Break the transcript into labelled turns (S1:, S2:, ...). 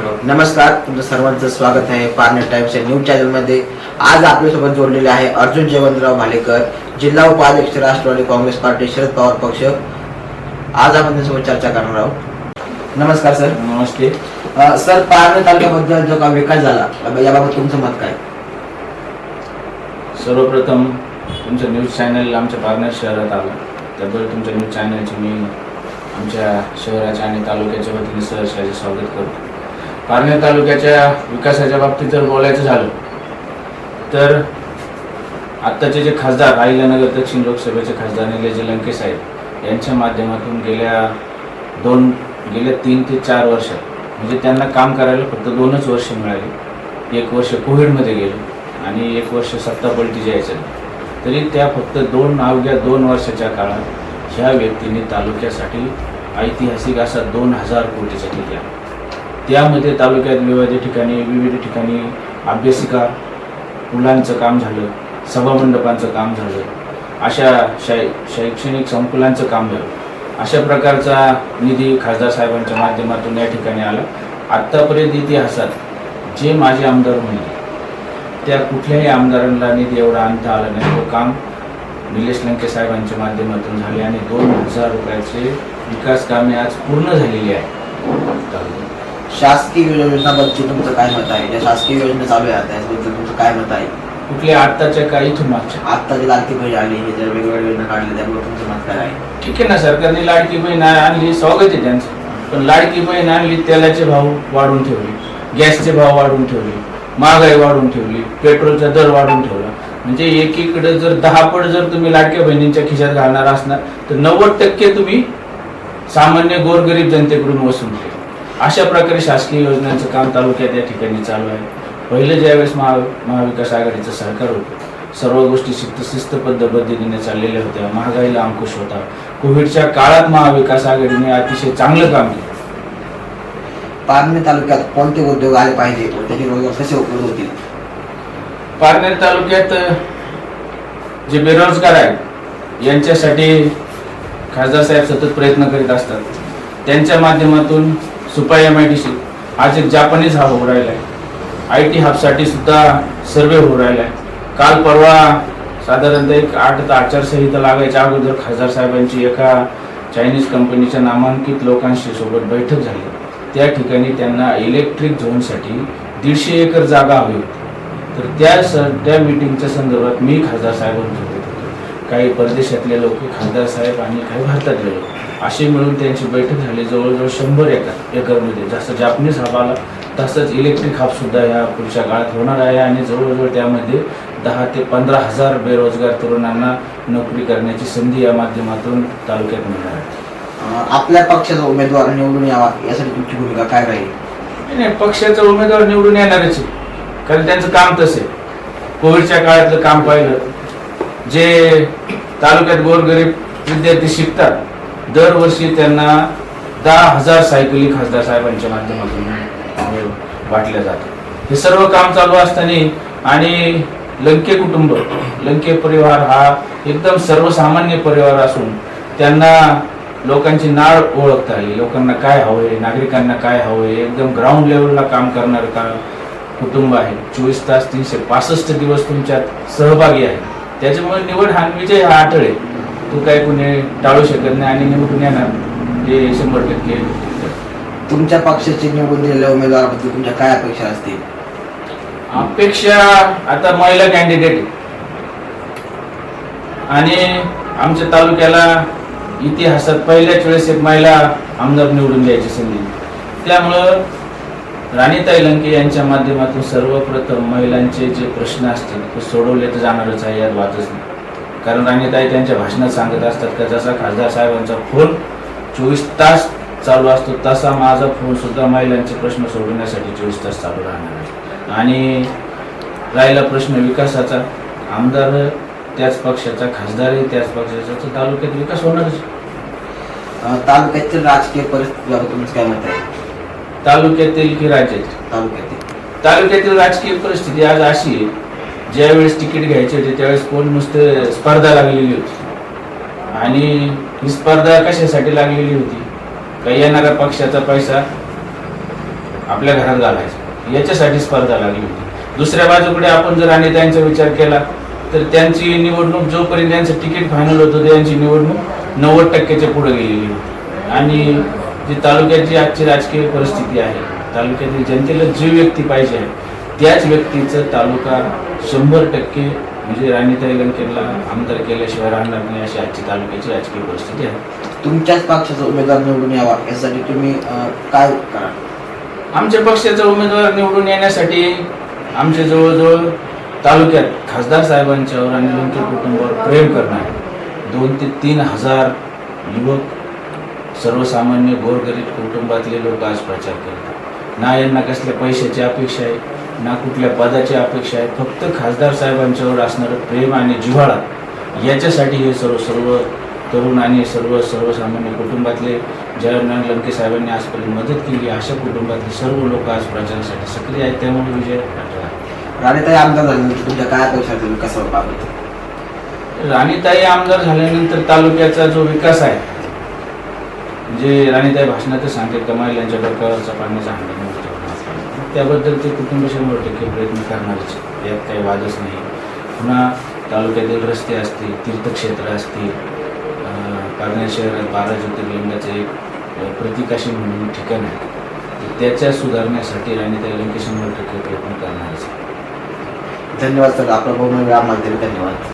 S1: नमस्कार. तुमचं सर्वांचं स्वागत आहे टाइम्स या न्यूज चॅनलमध्ये. आज आपल्यासोबत जोडलेले आहे अर्जुन जयवंतराव भालेकर जिल्हा उपाध्यक्ष राष्ट्रवादी काँग्रेस पार्टी शरद पवार पक्ष. आज आपण त्यांच्यासोबत चर्चा करणार आहोत. नमस्कार सर.
S2: नमस्ते.
S1: अ, सर पारनेर तालुक्याबद्दल जो काही विकास झाला याबाबत तुमचं मत काय?
S2: सर्वप्रथम तुमचं न्यूज चॅनल आमच्या पारनेर शहरात आलं. त्याबद्दल तुमच्या न्यूज चॅनलचे मी आमच्या शहराच्या आणि तालुक्याच्या वतीने सहर्षाचे स्वागत करतो. पारनेर तालुक्याच्या विकासाच्या बाबतीत जर बोलायचं झालं तर आत्ताचे जे खासदार आईलानगर दक्षिण लोकसभेचे खासदार निलेश लंके साहेब यांच्या माध्यमातून गेल्या दोन गेल्या तीन ते चार वर्ष म्हणजे त्यांना काम करायला फक्त दोनच वर्ष मिळाली. एक वर्ष कोविडमध्ये गेलं आणि एक वर्ष सत्तापलटी जायचं. तरी त्या फक्त दोन अवघ्या दोन वर्षाच्या काळात ह्या व्यक्तीने तालुक्यासाठी ऐतिहासिक असा दोन हजार कोटीचा निधी त्यामध्ये तालुक्यात विविध ठिकाणी विविध ठिकाणी अभ्यासिका मुलांचं काम झालं सभामंडपांचं काम झालं अशा शै शैक्षणिक संकुलांचं काम झालं. अशा प्रकारचा निधी खासदार साहेबांच्या माध्यमातून या ठिकाणी आला. आत्तापर्यंत इतिहासात जे माझे आमदार म्हणले त्या कुठल्याही आमदारांना निधी एवढा आणता आला नाही. तो काम निलेश लंके साहेबांच्या माध्यमातून झाले आणि दोन हजार रुपयाचे विकास कामे आज पूर्ण झालेली आहे
S1: शासकीय योजनाबद्दल तुमचं काय मत आहे? ज्या शासकीय योजना चालू आहे आता याबद्दल तुमचं काय मत आहे?
S2: कुठल्या आत्ताच्या का इथून मागच्या
S1: आता जे लाडकी बहीण आली हे जर वेगवेगळ्या योजना काढल्या त्यामुळे तुमचं मत काय आहे?
S2: ठीक आहे ना सरकारने लाडकी बहीण आणली स्वागत आहे त्यांचं. पण लाडकी बहीण आणली तेलाचे भाव वाढवून ठेवले गॅसचे भाव वाढवून ठेवले महागाई वाढवून ठेवली पेट्रोलचा दर वाढवून ठेवला. म्हणजे एकीकडे जर दहा पट जर तुम्ही लाडक्या बहिणींच्या खिशात घालणार असणार तर नव्वद टक्के तुम्ही सामान्य गोरगरीब जनतेकडून वसूल केले. अशा प्रकारे शासकीय योजनांचं काम तालुक्यात या ठिकाणी चालू आहे. पहिलं ज्यावेळेस महा महाविकास आघाडीचं सरकार होतं सर्व गोष्टी शिस्त शिस्तबद्ध पद्धतीने चाललेल्या होत्या. महागाईला अंकुश होता. कोविडच्या काळात महाविकास आघाडीने अतिशय चांगलं काम केलं.
S1: पारनेर तालुक्यात कोणते उद्योग आले पाहिजे? त्याचे रोजगार कसे उपलब्ध होतील?
S2: पारनेर तालुक्यात जे बेरोजगार आहेत यांच्यासाठी खासदार साहेब सतत प्रयत्न करीत असतात. त्यांच्या माध्यमातून सुपाई एम आय डी सी आज एक जापानीज हा होऊ राहिला आहे आय टी हबसाठी सुद्धा सर्वे होऊ राहिला आहे काल परवा साधारणतः एक आठ तर आचारसंहिता लागायच्या अगोदर खासदार साहेबांची एका चायनीज कंपनीच्या नामांकित लोकांशी सोबत बैठक झाली. त्या ठिकाणी त्यांना इलेक्ट्रिक झोनसाठी दीडशे एकर जागा हवी होती. तर त्या स त्या मिटिंगच्या संदर्भात मी खासदार साहेबांसोबत काही परदेशातले लोक खासदार साहेब आणि काही भारतातले लोक असे मिळून त्यांची बैठक झाली. जवळजवळ शंभर एकर एकरमध्ये. जसं जापनीज हब आला तसंच इलेक्ट्रिक हब सुद्धा या पुढच्या काळात होणार आहे आणि जवळजवळ त्यामध्ये दहा ते पंधरा हजार बेरोजगार तरुणांना नोकरी करण्याची संधी या माध्यमातून तालुक्यात मिळणार आहे.
S1: आपल्या पक्षाचा उमेदवार निवडून यावा यासाठी तुमची भूमिका काय राहील?
S2: नाही, नाही पक्षाचा उमेदवार निवडून येणारच आहे. कारण त्यांचं काम तसे कोविडच्या काळातलं काम पाहिलं जे तालुक्यात गोरगरीब विद्यार्थी शिकतात दरवर्षी त्यांना दहा हजार सायकली खासदार साहेबांच्या माध्यमातून वाटल्या जातात. हे सर्व काम चालू असताना आणि लंके कुटुंब लंके परिवार हा एकदम सर्वसामान्य परिवार असून त्यांना लोकांची नाळ ओळखता आली. लोकांना काय हवं आहे नागरिकांना काय हवं आहे एकदम ग्राउंड लेवलला काम करणारं का कुटुंब आहे. चोवीस तास तीनशे पासष्ट दिवस तुमच्यात सहभागी आहे. त्याच्यामुळे निवड हा हा अटळ आहे. तू काय कुणी टाळू शकत नाही आणि निवडून येणार हे शंभर टक्के
S1: तुमच्या पक्षाचे निवडून दिलेल्या उमेदवाराबद्दल तुमच्या काय अपेक्षा असतील?
S2: अपेक्षा आता महिला कॅन्डिडेट आणि आमच्या तालुक्याला इतिहासात पहिल्याच वेळेस एक महिला आमदार निवडून द्यायची संधी. त्यामुळं राणीताई लंके यांच्या माध्यमातून सर्वप्रथम महिलांचे जे प्रश्न असतील ते सोडवले तर जाणारच आहे यात वादच नाही. कारण राणीताई त्यांच्या भाषणात सांगत असतात का जसा खासदार साहेबांचा फोन चोवीस तास चालू असतो तसा माझा फोन सुद्धा महिलांचे प्रश्न सोडवण्यासाठी चोवीस तास चालू राहणार आहे. आणि राहिला प्रश्न विकासाचा. आमदार त्याच पक्षाचा खासदारही त्याच पक्षाचा तर तालुक्यात विकास होणारच
S1: तालुक्यातील राजकीय परिस्थितीबाबत तुमचं काय मत आहे?
S2: तालुक्यातील की राज्यातील
S1: तालुक्यातील.
S2: तालुक्यातील राजकीय परिस्थिती आज अशी आहे ज्यावेळेस तिकीट घ्यायचे होते त्यावेळेस कोण नुसतं स्पर्धा लागलेली होती. आणि ही स्पर्धा कशासाठी लागलेली होती? का येणाऱ्या पक्षाचा पैसा आपल्या घरात घालायचं. याच्यासाठी स्पर्धा लागली होती. दुसऱ्या बाजूकडे आपण जर आणि त्यांचा विचार केला तर त्यांची निवडणूक जोपर्यंत त्यांचं तिकीट फायनल होतं त्यांची निवडणूक नव्वद टक्क्याच्या पुढे गेलेली होती. आणि जी तालुक्याची आजची राजकीय परिस्थिती आहे तालुक्यातील जनतेला जी व्यक्ती पाहिजे आहे त्याच व्यक्तीचं तालुका शंभर टक्के म्हणजे राणीताई लंकेला आमदार केल्याशिवाय राहणार नाही अशी आजची तालुक्याची राजकीय परिस्थिती आहे.
S1: तुमच्याच पक्षाचा उमेदवार निवडून यावा यासाठी तुम्ही काय करा?
S2: आमच्या पक्षाचा उमेदवार निवडून येण्यासाठी आमच्या जवळजवळ तालुक्यात खासदार साहेबांच्यावर आणि लंके कुटुंबावर प्रेम करणारे दोन ते तीन हजार युवक सर्वसामान्य गोरगरीब कुटुंबातले लोक आज प्रचार करतात. ना यांना कसल्या पैशाची अपेक्षा आहे ना कुठल्या पदाची अपेक्षा आहे फक्त खासदार साहेबांच्यावर असणारं प्रेम आणि जिव्हाळा याच्यासाठी हे सर्व सर्व तरुण आणि सर्व सर्वसामान्य कुटुंबातले जयनारायण लंके साहेबांनी आजपर्यंत मदत केली. अशा कुटुंबातले सर्व लोक आज प्रचारासाठी सक्रिय आहेत. त्यामुळे विजय
S1: राणीताई आमदार झाल्यानंतर तुमच्या काय अपेक्षा विकासाबाबत?
S2: राणीताई आमदार झाल्यानंतर तालुक्याचा जो विकास आहे जे राणीताई भाषणात सांगते का महिलांच्या डोक्यावरचा पाण्याचा हंडा मोठा त्याबद्दल ते कुटुंब शंभर टक्के प्रयत्न करणारच यात काही वादच नाही. पुन्हा तालुक्यातील रस्ते असतील तीर्थक्षेत्र असतील पारण्या शहरात बारा ज्योतिर्लिंगाचं एक प्रतिकाशी म्हणून ठिकाण आहे. तर त्याच्या सुधारण्यासाठी राणीताई लंके शंभर टक्के प्रयत्न करणारच
S1: धन्यवाद सर आपला बहुमूल्य आम्हाला धन्यवाद.